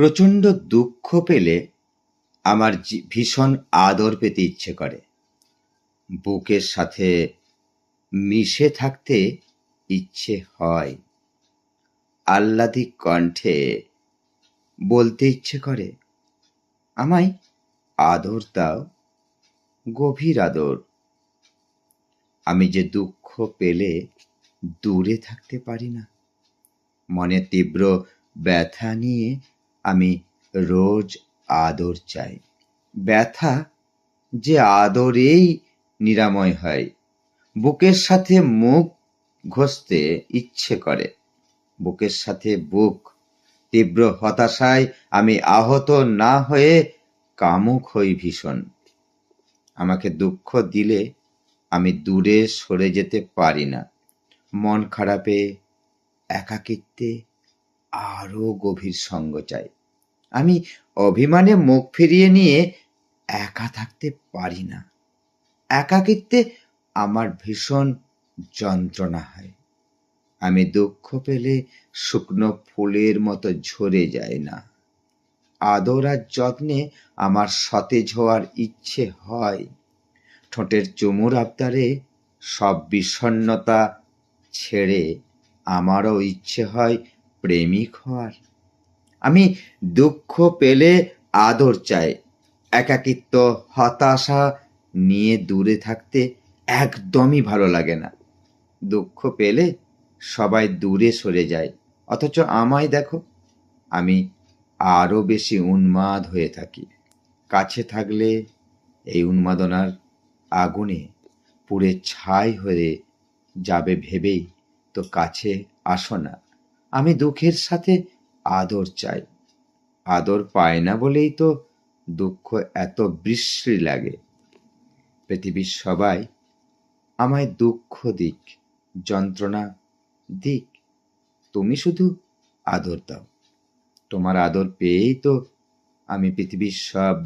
প্রচণ্ড দুঃখ পেলে আমার ভীষণ আদর পেতে ইচ্ছে করে। বুকের সাথে মিশে থাকতে ইচ্ছে হয়। আহ্লাদিক কণ্ঠে বলতে ইচ্ছে করে, আমায় আদর দাও, গভীর আদর। আমি যে দুঃখ পেলে দূরে থাকতে পারি না। মনে তীব্র ব্যথা নিয়ে আমি রোজ আদর চাই। ব্যথা যে আদরেই নিরাময় হয়, বুকের সাথে মুখ ঘষতে ইচ্ছে করে। বুকের সাথে বুক, তীব্র হতাশায় আমি আহত না হয়ে কামুক হই ভীষণ। আমাকে দুঃখ দিলে আমি দূরে সরে যেতে পারি না। মন খারাপে, একাকিত্বে আরও গভীর সঙ্গ চাই। আমি অভিমানে মুখ ফিরিয়ে নিয়ে একা থাকতে পারি না। একাকিত্বে আমার ভীষণ যন্ত্রণা হয়। আমি দুঃখ পেলে শুকনো ফুলের মতো ঝরে যায় না। আদর আর যত্নে আমার সতেজ হওয়ার ইচ্ছে হয়। ঠোঁটের চুমুর আবদারে সব বিষণ্ণতা ছেড়ে আমারও ইচ্ছে হয় প্রেমিক হওয়ার। আমি দুঃখ পেলে আদর চাই, একাকিত্ব, হতাশা নিয়ে দূরে থাকতে একদমই ভালো লাগে না। দুঃখ পেলে সবাই দূরে সরে যায়, অথচ আমায় দেখো, আমি আরও বেশি উন্মাদ হয়ে থাকি। কাছে থাকলে এই উন্মাদনার আগুনে পুড়ে ছাই হয়ে যাবে ভেবেই তো কাছে আসো না। আমি দুঃখের সাথে আদর চাই। আদর পায় না বলেই তো দুঃখ এত বিশ্রী লাগে। পৃথিবীর সবাই আমায় দুঃখ দিক, যন্ত্রণা দিক, তুমি শুধু আদর দাও। তোমার আদর পেয়েই তো আমি পৃথিবীর সব